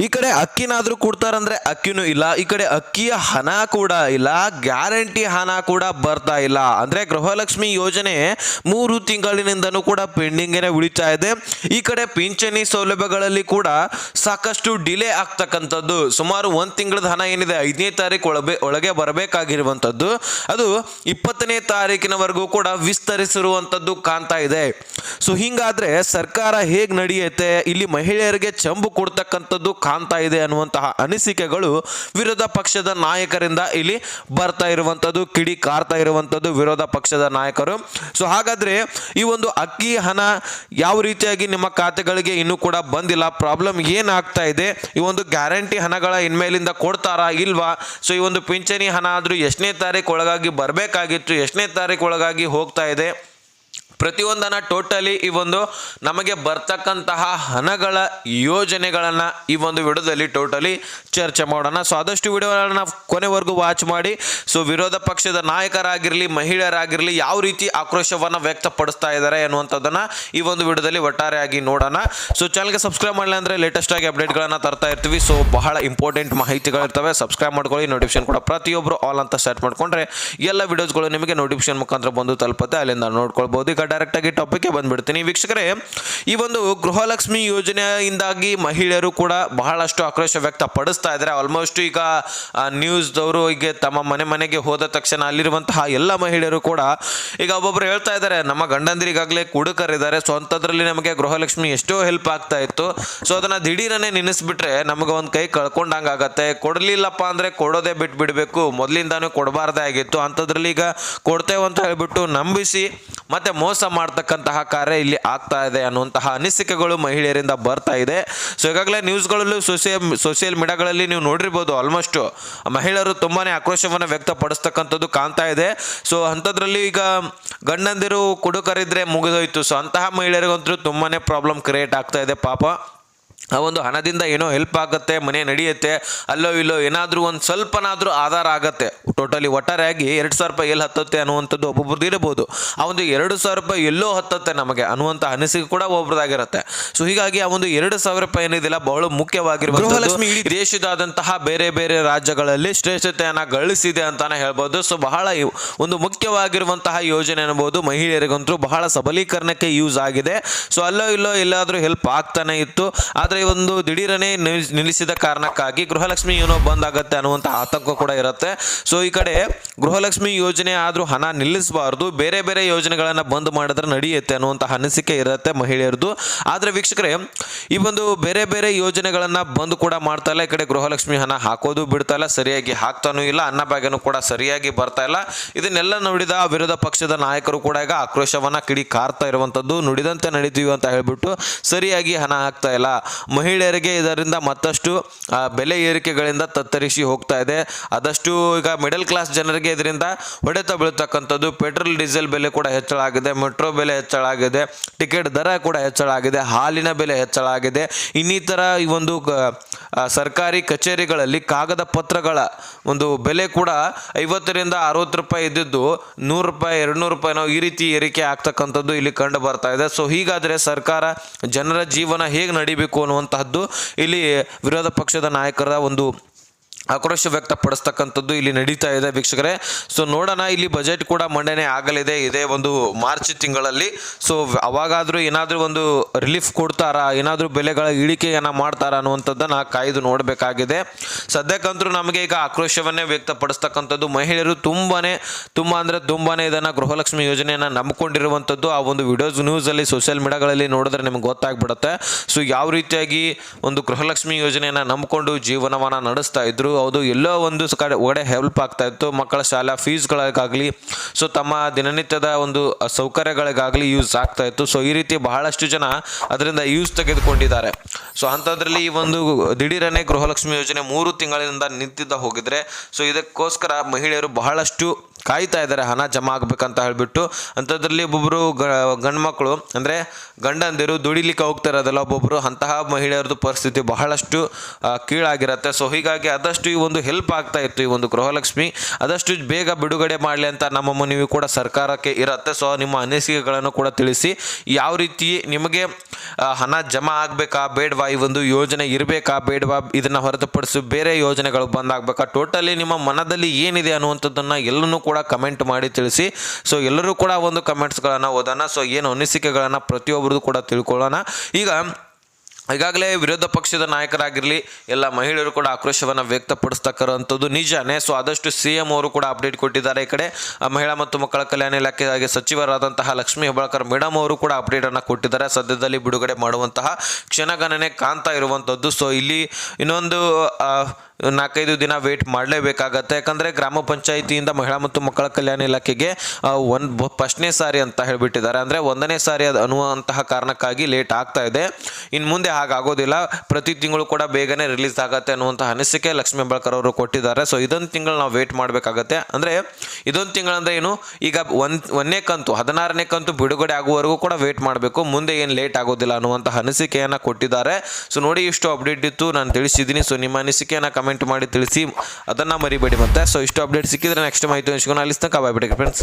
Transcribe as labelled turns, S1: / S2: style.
S1: ಈ ಕಡೆ ಅಕ್ಕಿನಾದರೂ ಕೊಡ್ತಾರಂದ್ರೆ ಅಕ್ಕಿನೂ ಇಲ್ಲ. ಈ ಕಡೆ ಅಕ್ಕಿಯ ಹಣ ಕೂಡ ಇಲ್ಲ. ಗ್ಯಾರಂಟಿ ಹಣ ಕೂಡ ಬರ್ತಾ ಇಲ್ಲ. ಅಂದ್ರೆ ಗೃಹಲಕ್ಷ್ಮಿ ಯೋಜನೆ ಮೂರು ತಿಂಗಳಿನಿಂದನೂ ಕೂಡ ಪೆಂಡಿಂಗೇನೆ ಉಳಿತಾ ಇದೆ. ಈ ಕಡೆ ಪಿಂಚಣಿ ಸೌಲಭ್ಯಗಳಲ್ಲಿ ಕೂಡ ಸಾಕಷ್ಟು ಡಿಲೇ ಆಗ್ತಕ್ಕಂಥದ್ದು. ಸುಮಾರು ಒಂದು ತಿಂಗಳದ ಹಣ ಏನಿದೆ, ಐದನೇ ತಾರೀಕು ಒಳಗೆ ಒಳಗೆ ಬರಬೇಕಾಗಿರುವಂಥದ್ದು. ಅದು ಇಪ್ಪತ್ತನೇ ತಾರೀಕಿನವರೆಗೂ ಕೂಡ ವಿಸ್ತರಿಸಿರುವಂಥದ್ದು ಕಾಣ್ತಾ ಇದೆ. ಸೊ, ಹಿಂಗಾದ್ರೆ ಸರ್ಕಾರ ಹೇಗೆ ನಡೆಯುತ್ತೆ? ಇಲ್ಲಿ ಮಹಿಳೆಯರಿಗೆ ಚಂಬು ಕೊಡ್ತಕ್ಕಂಥದ್ದು ಕಾಣ್ತಾ ಇದೆ ಅನ್ನುವಂತಹ ಅನಿಸಿಕೆಗಳು ವಿರೋಧ ಪಕ್ಷದ ನಾಯಕರಿಂದ ಇಲ್ಲಿ ಬರ್ತಾ ಇರುವಂಥದ್ದು, ಕಿಡಿ ಕಾರ್ತಾ ಇರುವಂಥದ್ದು ವಿರೋಧ ಪಕ್ಷದ ನಾಯಕರು. ಸೊ ಹಾಗಾದ್ರೆ ಈ ಒಂದು ಅಕ್ಕಿ, ಹಣ ಯಾವ ರೀತಿಯಾಗಿ ನಿಮ್ಮ ಖಾತೆಗಳಿಗೆ ಇನ್ನೂ ಕೂಡ ಬಂದಿಲ್ಲ, ಪ್ರಾಬ್ಲಮ್ ಏನಾಗ್ತಾ ಇದೆ, ಈ ಒಂದು ಗ್ಯಾರಂಟಿ ಹಣಗಳ ಇನ್ಮೇಲಿಂದ ಕೊಡ್ತಾರಾ ಇಲ್ವಾ? ಸೊ ಈ ಒಂದು ಪಿಂಚಣಿ ಹಣ ಆದರೂ ಎಷ್ಟನೇ ತಾರೀಕು ಒಳಗಾಗಿ ಬರಬೇಕಾಗಿತ್ತು, ಎಷ್ಟನೇ ತಾರೀಕು ಒಳಗಾಗಿ ಹೋಗ್ತಾ ಇದೆ? ಪ್ರತಿಯೊಂದನ್ನ ಟೋಟಲಿ ಈ ಒಂದು ನಮಗೆ ಬರ್ತಕ್ಕಂತಹ ಹಣಗಳ ಯೋಜನೆಗಳನ್ನು ಈ ಒಂದು ವಿಡಿಯೋದಲ್ಲಿ ಟೋಟಲಿ ಚರ್ಚೆ ಮಾಡೋಣ. ಸೊ ಆದಷ್ಟು ವಿಡಿಯೋಗಳನ್ನು ಕೊನೆವರೆಗೂ ವಾಚ್ ಮಾಡಿ. ಸೊ ವಿರೋಧ ಪಕ್ಷದ ನಾಯಕರಾಗಿರಲಿ, ಮಹಿಳೆಯರಾಗಿರಲಿ ಯಾವ ರೀತಿ ಆಕ್ರೋಶವನ್ನು ವ್ಯಕ್ತಪಡಿಸ್ತಾ ಇದ್ದಾರೆ ಅನ್ನುವಂಥದ್ದನ್ನು ಈ ಒಂದು ವಿಡಿಯೋದಲ್ಲಿ ಒಟ್ಟಾರೆಯಾಗಿ ನೋಡೋಣ. ಸೊ ಚಾನಲ್ಗೆ ಸಬ್ಸ್ಕ್ರೈಬ್ ಮಾಡಲಿ ಅಂದರೆ ಲೇಟೆಸ್ಟ್ ಆಗಿ ಅಪ್ಡೇಟ್ಗಳನ್ನು ತರ್ತಾ ಇರ್ತೀವಿ. ಸೊ ಬಹಳ ಇಂಪಾರ್ಟೆಂಟ್ ಮಾಹಿತಿಗಳಿರ್ತವೆ ಸಬ್ಸ್ಕ್ರೈಬ್ ಮಾಡ್ಕೊಳ್ಳಿ. ನೋಟಿಫಿಕೇಶನ್ ಕೂಡ ಪ್ರತಿಯೊಬ್ಬರು ಆಲ್ ಅಂತ ಸೆಟ್ ಮಾಡಿಕೊಂಡ್ರೆ ಎಲ್ಲ ವಿಡಿಯೋಸ್ಗಳು ನಿಮಗೆ ನೋಟಿಫಿಕೇಶನ್ ಮುಖಾಂತರ ಬಂದು ತಲುಪುತ್ತೆ. ಅಲ್ಲಿಂದ ನೋಡ್ಕೊಳ್ಬೋದು. ಈಗ ಡೈರೆಕ್ಟ್ ಆಗಿ ಟಾಪಿಕ್ಗೆ ಬಂದ್ಬಿಡ್ತೀನಿ. ವೀಕ್ಷಕರೇ, ಈ ಒಂದು ಗೃಹಲಕ್ಷ್ಮಿ ಯೋಜನೆಯಿಂದಾಗಿ ಮಹಿಳೆಯರು ಕೂಡ ಬಹಳಷ್ಟು ಆಕ್ರೋಶ ವ್ಯಕ್ತಪಡಿಸ್ತಾ ಇದ್ದಾರೆ. ಆಲ್ಮೋಸ್ಟ್ ಈಗ ನ್ಯೂಸ್ದವರು ಈಗ ತಮ್ಮ ಮನೆ ಮನೆಗೆ ಹೋದ ತಕ್ಷಣ ಅಲ್ಲಿರುವಂತಹ ಎಲ್ಲ ಮಹಿಳೆಯರು ಕೂಡ ಈಗ ಒಬ್ಬೊಬ್ರು ಹೇಳ್ತಾ ಇದ್ದಾರೆ, ನಮ್ಮ ಗಂಡಂದಿರಿಗಾಗಲೇ ಕುಡುಕರಿದ್ದಾರೆ ಸೊ ಅಂಥದ್ರಲ್ಲಿ ನಮಗೆ ಗೃಹಲಕ್ಷ್ಮಿ ಎಷ್ಟೋ ಹೆಲ್ಪ್ ಆಗ್ತಾ ಇತ್ತು. ಸೊ ಅದನ್ನ ದಿಢೀರನೆ ನೆನೆಸ್ಬಿಟ್ರೆ ನಮಗೆ ಒಂದು ಕೈ ಕಳ್ಕೊಂಡಂಗೆ ಆಗತ್ತೆ ಕೊಡಲಿಲ್ಲಪ್ಪ ಅಂದ್ರೆ ಕೊಡೋದೇ ಬಿಟ್ಬಿಡಬೇಕು. ಮೊದಲಿಂದಾನು ಕೊಡಬಾರ್ದೇ ಆಗಿತ್ತು. ಅಂಥದ್ರಲ್ಲಿ ಈಗ ಕೊಡ್ತೇವೆ ಅಂತ ಹೇಳ್ಬಿಟ್ಟು ನಂಬಿಸಿ, ಮತ್ತೆ ಮೋಸ ಮಾಡ್ತಕ್ಕಂತಹ ಕಾರ್ಯ ಇಲ್ಲಿ ಆಗ್ತಾ ಇದೆ ಅನ್ನುವಂತಹ ಅನಿಸಿಕೆಗಳು ಮಹಿಳೆಯರಿಂದ ಬರ್ತಾ ಇದೆ. ಸೊ ಈಗಾಗಲೇ ನ್ಯೂಸ್ಗಳಲ್ಲೂ ಸೋಷಿಯಲ್ ಸೋಷಿಯಲ್ ಮೀಡಿಯಾಗಳಲ್ಲಿ ನೀವು ನೋಡಿರ್ಬೋದು ಆಲ್ಮೋಸ್ಟ್ ಮಹಿಳೆಯರು ತುಂಬಾನೇ ಆಕ್ರೋಶವನ್ನು ವ್ಯಕ್ತಪಡಿಸ್ತಕ್ಕಂಥದ್ದು ಕಾಣ್ತಾ ಇದೆ. ಸೊ ಅಂಥದ್ರಲ್ಲಿ ಈಗ ಗಂಡಂದಿರು ಕುಡುಕರಿದ್ರೆ ಮುಗಿದೋಯ್ತು. ಸೊ ಅಂತಹ ಮಹಿಳೆಯರಿಗಂತೂ ತುಂಬಾನೇ ಪ್ರಾಬ್ಲಮ್ ಕ್ರಿಯೇಟ್ ಆಗ್ತಾ ಇದೆ ಪಾಪ. ಆ ಒಂದು ಹಣದಿಂದ ಏನೋ ಹೆಲ್ಪ್ ಆಗುತ್ತೆ ಮನೆ ನಡೆಯುತ್ತೆ ಅಲ್ಲೋ ಇಲ್ಲೋ ಏನಾದರೂ ಒಂದು ಸ್ವಲ್ಪನಾದರೂ ಆಧಾರ ಆಗುತ್ತೆ. ಟೋಟಲಿ ಒಟ್ಟಾರೆಯಾಗಿ ಎರಡು ಸಾವಿರ ರೂಪಾಯಿ ಎಲ್ಲಿ ಹತ್ತುತ್ತೆ ಅನ್ನುವಂಥದ್ದು ಒಬ್ಬೊಬ್ರದ್ದು ಇರಬಹುದು ಆ ಒಂದು ಎರಡು ಸಾವಿರ ರೂಪಾಯಿ ಎಲ್ಲೋ ಹತ್ತುತ್ತೆ ನಮಗೆ ಅನ್ನುವಂಥ ಅನಿಸಿಕೆ ಕೂಡ ಒಬ್ಬರದಾಗಿರುತ್ತೆ ಸೊ ಹೀಗಾಗಿ ಆ ಒಂದು ಎರಡು ಸಾವಿರ ರೂಪಾಯಿ ಏನಿದಿಲ್ಲ ಬಹಳ ಮುಖ್ಯವಾಗಿರುವ ಗೃಹಲಕ್ಷ್ಮಿ ಇಡೀ ದೇಶದಾದಂತಹ ಬೇರೆ ಬೇರೆ ರಾಜ್ಯಗಳಲ್ಲಿ ಶ್ರೇಷ್ಠತೆಯನ್ನು ಗಳಿಸಿದೆ ಅಂತಾನೆ ಹೇಳ್ಬೋದು. ಸೊ ಬಹಳ ಒಂದು ಮುಖ್ಯವಾಗಿರುವಂತಹ ಯೋಜನೆ ಅನ್ಬೋದು. ಮಹಿಳೆಯರಿಗಂತೂ ಬಹಳ ಸಬಲೀಕರಣಕ್ಕೆ ಯೂಸ್ ಆಗಿದೆ. ಸೊ ಅಲ್ಲೋ ಇಲ್ಲೋ ಎಲ್ಲಾದರೂ ಹೆಲ್ಪ್ ಆಗ್ತಾನೆ ಇತ್ತು. ಆದರೆ ಈ ಒಂದು ದಿಢೀರನೆ ನಿಲ್ಲಿಸ್- ನಿಲ್ಲಿಸಿದ ಕಾರಣಕ್ಕಾಗಿ ಗೃಹಲಕ್ಷ್ಮಿ ಏನೋ ಬಂದ್ ಆಗುತ್ತೆ ಅನ್ನುವಂಥ ಆತಂಕ ಕೂಡ ಇರುತ್ತೆ. ಸೊ ಈ ಕಡೆ ಗೃಹಲಕ್ಷ್ಮಿ ಯೋಜನೆ ಆದ್ರೂ ಹಣ ನಿಲ್ಲಿಸಬಾರದು. ಬೇರೆ ಬೇರೆ ಯೋಜನೆಗಳನ್ನು ಬಂದ್ ಮಾಡಿದ್ರೆ ನಡೆಯುತ್ತೆ ಅನ್ನುವಂತಹ ಅನಿಸಿಕೆ ಇರುತ್ತೆ ಮಹಿಳೆಯರದು ಆದ್ರೆ ವೀಕ್ಷಕರೇ, ಈ ಒಂದು ಬೇರೆ ಬೇರೆ ಯೋಜನೆಗಳನ್ನು ಬಂದ್ ಕೂಡ ಮಾಡ್ತಾ ಇಲ್ಲ ಈ ಕಡೆ ಗೃಹಲಕ್ಷ್ಮಿ ಹಣ ಹಾಕೋದು ಬಿಡ್ತಾ ಇಲ್ಲ ಸರಿಯಾಗಿ ಹಾಕ್ತಾನೂ ಇಲ್ಲ, ಅನ್ನ ಅನ್ನಭಾಗ್ಯನೂ ಕೂಡ ಸರಿಯಾಗಿ ಬರ್ತಾ ಇಲ್ಲ ಇದನ್ನೆಲ್ಲ ನೋಡಿದ ವಿರೋಧ ಪಕ್ಷದ ನಾಯಕರು ಕೂಡ ಈಗ ಆಕ್ರೋಶವನ್ನ ಕಿಡಿ ಕಾರ್ತಾ ಇರುವಂತದ್ದು ನುಡಿದಂತೆ ನಡೀತೀವಿ ಅಂತ ಹೇಳ್ಬಿಟ್ಟು ಸರಿಯಾಗಿ ಹಣ ಹಾಕ್ತಾ ಇಲ್ಲ ಮಹಿಳೆಯರಿಗೆ ಇದರಿಂದ ಮತ್ತಷ್ಟು ಬೆಲೆ ಏರಿಕೆಗಳಿಂದ ತತ್ತರಿಸಿ ಹೋಗ್ತಾ ಇದೆ. ಆದಷ್ಟು ಈಗ ಮಿಡಲ್ ಕ್ಲಾಸ್ ಜನರಿಗೆ ಇದರಿಂದ ಹೊಡೆತ ಬೀಳ್ತಕ್ಕಂಥದ್ದು. ಪೆಟ್ರೋಲ್, ಡೀಸೆಲ್ ಬೆಲೆ ಕೂಡ ಹೆಚ್ಚಳ ಆಗಿದೆ, ಮೆಟ್ರೋ ಬೆಲೆ ಹೆಚ್ಚಳ ಆಗಿದೆ, ಟಿಕೆಟ್ ದರ ಕೂಡ ಹೆಚ್ಚಳ ಆಗಿದೆ, ಹಾಲಿನ ಬೆಲೆ ಹೆಚ್ಚಳ ಆಗಿದೆ. ಇನ್ನಿತರ ಈ ಒಂದು ಸರ್ಕಾರಿ ಕಚೇರಿಗಳಲ್ಲಿ ಕಾಗದ ಪತ್ರಗಳ ಒಂದು ಬೆಲೆ ಕೂಡ ಐವತ್ತರಿಂದ ಅರವತ್ತು ರೂಪಾಯಿ ಇದ್ದಿದ್ದು ನೂರು ರೂಪಾಯಿ ಎರಡು ನೂರು ನಾವು ಈ ರೀತಿ ಏರಿಕೆ ಆಗ್ತಕ್ಕಂಥದ್ದು ಇಲ್ಲಿ ಕಂಡು ಬರ್ತಾ ಇದೆ. ಸೊ ಹೀಗಾದರೆ ಸರ್ಕಾರ ಜನರ ಜೀವನ ಹೇಗೆ ನಡಿಬೇಕು ಅನ್ನುವಂತಹದ್ದು ಇಲ್ಲಿ ವಿರೋಧ ಪಕ್ಷದ ನಾಯಕರ ಒಂದು ಆಕ್ರೋಶ ವ್ಯಕ್ತಪಡಿಸ್ತಕ್ಕಂಥದ್ದು ಇಲ್ಲಿ ನಡೀತಾ ಇದೆ ವೀಕ್ಷಕರೇ. ಸೊ ನೋಡೋಣ, ಇಲ್ಲಿ ಬಜೆಟ್ ಕೂಡ ಮಂಡನೆ ಆಗಲಿದೆ. ಇದೇ ಒಂದು ಮಾರ್ಚ್ ತಿಂಗಳಲ್ಲಿ. ಸೊ ಅವಾಗಾದರೂ ಏನಾದರೂ ಒಂದು ರಿಲೀಫ್ ಕೊಡ್ತಾರಾ? ಏನಾದರೂ ಬೆಲೆಗಳ ಇಳಿಕೆಯನ್ನು ಮಾಡ್ತಾರಾ ಅನ್ನುವಂಥದ್ದನ್ನು ಕಾಯ್ದು ನೋಡಬೇಕಾಗಿದೆ. ಸದ್ಯಕ್ಕಂತೂ ನಮಗೆ ಈಗ ಆಕ್ರೋಶವನ್ನೇ ವ್ಯಕ್ತಪಡಿಸ್ತಕ್ಕಂಥದ್ದು ಮಹಿಳೆಯರು ತುಂಬಾ ತುಂಬ ಅಂದರೆ ತುಂಬಾ ಇದನ್ನು ಗೃಹಲಕ್ಷ್ಮಿ ಯೋಜನೆಯನ್ನು ನಂಬಿಕೊಂಡಿರುವಂಥದ್ದು. ಆ ಒಂದು ವಿಡಿಯೋಸ್ ನ್ಯೂಸಲ್ಲಿ ಸೋಷಿಯಲ್ ಮೀಡಿಯಾಗಳಲ್ಲಿ ನೋಡಿದ್ರೆ ನಿಮ್ಗೆ ಗೊತ್ತಾಗ್ಬಿಡುತ್ತೆ. ಸೊ ಯಾವ ರೀತಿಯಾಗಿ ಒಂದು ಗೃಹಲಕ್ಷ್ಮಿ ಯೋಜನೆಯನ್ನು ನಂಬಿಕೊಂಡು ಜೀವನವನ್ನು ನಡೆಸ್ತಾ ಇದ್ರು? ಹೌದು, ಎಲ್ಲೋ ಒಂದು ಕಡೆ ಒಡೆ ಹೆಲ್ಪ್ ಆಗ್ತಾ ಇತ್ತು. ಮಕ್ಕಳ ಶಾಲಾ ಫೀಸ್ಗಳಿಗಾಗಲಿ ಸೊ ತಮ್ಮ ದಿನನಿತ್ಯದ ಒಂದು ಸೌಕರ್ಯಗಳಿಗಾಗಲಿ ಯೂಸ್ ಆಗ್ತಾ ಇತ್ತು. ಸೊ ಈ ರೀತಿ ಬಹಳಷ್ಟು ಜನ ಅದರಿಂದ ಯೂಸ್ ತೆಗೆದುಕೊಂಡಿದ್ದಾರೆ. ಸೊ ಅಂಥದ್ರಲ್ಲಿ ಈ ಒಂದು ದಿಢೀರನೇ ಗೃಹಲಕ್ಷ್ಮಿ ಯೋಜನೆ ಮೂರು ತಿಂಗಳಿಂದ ನಿಂತಿದ್ದ ಹೋಗಿದ್ರೆ ಸೊ ಇದಕ್ಕೋಸ್ಕರ ಮಹಿಳೆಯರು ಬಹಳಷ್ಟು ಕಾಯ್ತಾ ಇದ್ದಾರೆ, ಹಣ ಜಮಾ ಆಗ್ಬೇಕಂತ ಹೇಳಿಬಿಟ್ಟು ಅಂಥದ್ರಲ್ಲಿ ಒಬ್ಬೊಬ್ಬರು ಗಂಡು ಮಕ್ಕಳು ಅಂದರೆ ಗಂಡಂದಿರು ದುಡಿಲಿಕ್ಕೆ ಹೋಗ್ತಾ ಇರೋದಲ್ಲ ಒಬ್ಬೊಬ್ಬರು ಅಂತಹ ಮಹಿಳೆಯರದ್ದು ಪರಿಸ್ಥಿತಿ ಬಹಳಷ್ಟು ಕೀಳಾಗಿರುತ್ತೆ. ಸೊ ಹೀಗಾಗಿ ಆದಷ್ಟು ಈ ಒಂದು ಹೆಲ್ಪ್ ಆಗ್ತಾ ಇತ್ತು ಈ ಒಂದು ಗೃಹಲಕ್ಷ್ಮಿ. ಆದಷ್ಟು ಬೇಗ ಬಿಡುಗಡೆ ಮಾಡಲಿ ಅಂತ ನಮ್ಮ ಮನವಿ ಕೂಡ ಸರ್ಕಾರಕ್ಕೆ ಇರುತ್ತೆ. ಸೊ ನಿಮ್ಮ ಅನಿಸಿಕೆಗಳನ್ನು ಕೂಡ ತಿಳಿಸಿ, ಯಾವ ರೀತಿ ನಿಮಗೆ ಹಣ ಜಮಾ ಆಗಬೇಕಾ, ಬೇಡವಾ ಈ ಒಂದು ಯೋಜನೆ ಇರಬೇಕಾ, ಬೇಡವಾ ಇದನ್ನು ಹೊರತುಪಡಿಸಿ ಬೇರೆ ಯೋಜನೆಗಳು ಬಂದಾಗಬೇಕಾ? ಟೋಟಲಿ ನಿಮ್ಮ ಮನದಲ್ಲಿ ಏನಿದೆ ಅನ್ನುವಂಥದ್ದನ್ನು ಎಲ್ಲನೂ ಕೂಡ ಕಮೆಂಟ್ ಮಾಡಿ ತಿಳಿಸಿ. ಸೊ ಎಲ್ಲರೂ ಕೂಡ ಒಂದು ಕಮೆಂಟ್ಸ್ಗಳನ್ನು ಓದೋಣ. ಸೊ ಏನು ಅನಿಸಿಕೆಗಳನ್ನು ಪ್ರತಿಯೊಬ್ಬರದು ಕೂಡ ತಿಳ್ಕೊಳ್ಳೋಣ. ಈಗ, ಈಗಾಗಲೇ ವಿರೋಧ ಪಕ್ಷದ ನಾಯಕರಾಗಿರಲಿ, ಎಲ್ಲ ಮಹಿಳೆಯರು ಕೂಡ ಆಕ್ರೋಶವನ್ನು ವ್ಯಕ್ತಪಡಿಸ್ತಕ್ಕಂಥದ್ದು ನಿಜಾನೇ. ಸೊ ಆದಷ್ಟು ಸಿ ಎಂ ಅವರು ಕೂಡ ಅಪ್ಡೇಟ್ ಕೊಟ್ಟಿದ್ದಾರೆ ಈ ಕಡೆ. ಮಹಿಳಾ ಮತ್ತು ಮಕ್ಕಳ ಕಲ್ಯಾಣ ಇಲಾಖೆಗೆ ಸಚಿವರಾದಂತಹ ಲಕ್ಷ್ಮೀ ಹೆಬ್ಬಾಳ್ಕರ್ ಮೇಡಮ್ ಅವರು ಕೂಡ ಅಪ್ಡೇಟನ್ನು ಕೊಟ್ಟಿದ್ದಾರೆ. ಸದ್ಯದಲ್ಲಿ ಬಿಡುಗಡೆ ಮಾಡುವಂತಹ ಕ್ಷಣಗಣನೆ ಕಾಣ್ತಾ ಇರುವಂಥದ್ದು. ಸೊ ಇಲ್ಲಿ ಇನ್ನೊಂದು ನಾಲ್ಕೈದು ದಿನ ವೇಟ್ ಮಾಡಲೇಬೇಕಾಗತ್ತೆ. ಯಾಕಂದರೆ ಗ್ರಾಮ ಪಂಚಾಯಿತಿಯಿಂದ ಮಹಿಳಾ ಮತ್ತು ಮಕ್ಕಳ ಕಲ್ಯಾಣ ಇಲಾಖೆಗೆ ಒಂದು ಫಸ್ಟ್ನೇ ಸಾರಿ ಅಂತ ಹೇಳಿಬಿಟ್ಟಿದ್ದಾರೆ. ಅಂದರೆ ಒಂದನೇ ಸಾರಿ ಅದು ಅನ್ನುವಂತಹ ಕಾರಣಕ್ಕಾಗಿ ಲೇಟ್ ಆಗ್ತಾ ಇದೆ. ಇನ್ನು ಮುಂದೆ ಹಾಗಾಗೋದಿಲ್ಲ. ಪ್ರತಿ ತಿಂಗಳು ಕೂಡ ಬೇಗನೆ ರಿಲೀಸ್ ಆಗತ್ತೆ ಅನ್ನುವಂಥ ಅನಿಸಿಕೆ ಲಕ್ಷ್ಮೀ ಹೆಬ್ಬಾಳ್ಕರ್ ಅವರು ಕೊಟ್ಟಿದ್ದಾರೆ. ಸೊ ಇದೊಂದು ತಿಂಗಳು ನಾವು ವೇಟ್ ಮಾಡಬೇಕಾಗತ್ತೆ. ಅಂದರೆ ಇದೊಂದು ತಿಂಗಳು ಅಂದರೆ ಏನು? ಈಗ ಒಂದು, ಒಂದನೇ ಕಂತು, ಹದಿನಾರನೇ ಕಂತು ಬಿಡುಗಡೆ ಆಗುವವರೆಗೂ ಕೂಡ ವೇಟ್ ಮಾಡಬೇಕು. ಮುಂದೆ ಏನು ಲೇಟ್ ಆಗೋದಿಲ್ಲ ಅನ್ನುವಂಥ ಅನಿಸಿಕೆಯನ್ನು ಕೊಟ್ಟಿದ್ದಾರೆ. ಸೊ ನೋಡಿ ಇಷ್ಟು ಅಪ್ಡೇಟ್ ಇತ್ತು. ನಾನು ತಿಳಿಸಿದ್ದೀನಿ. ಸೊ ನಿಮ್ಮ ಅನಿಸಿಕೆಯನ್ನು ಕಮೆಂಟ್ ಮಾಡಿ ತಿಳಿಸಿ, ಅದನ್ನು ಮರಿಬೇಡಿ ಮತ್ತೆ. ಸೊ ಇಷ್ಟು ಅಪ್ಡೇಟ್ ಸಿಕ್ಕಿದ್ರೆ ನೆಕ್ಸ್ಟ್ ಮಾಹಿತಿ ಹಂಚ್ಕೊಂಡು ಅಲ್ಲಿ ತನಕ ಬಾಯ್ ಬಿಡಿ ಫ್ರೆಂಡ್ಸ್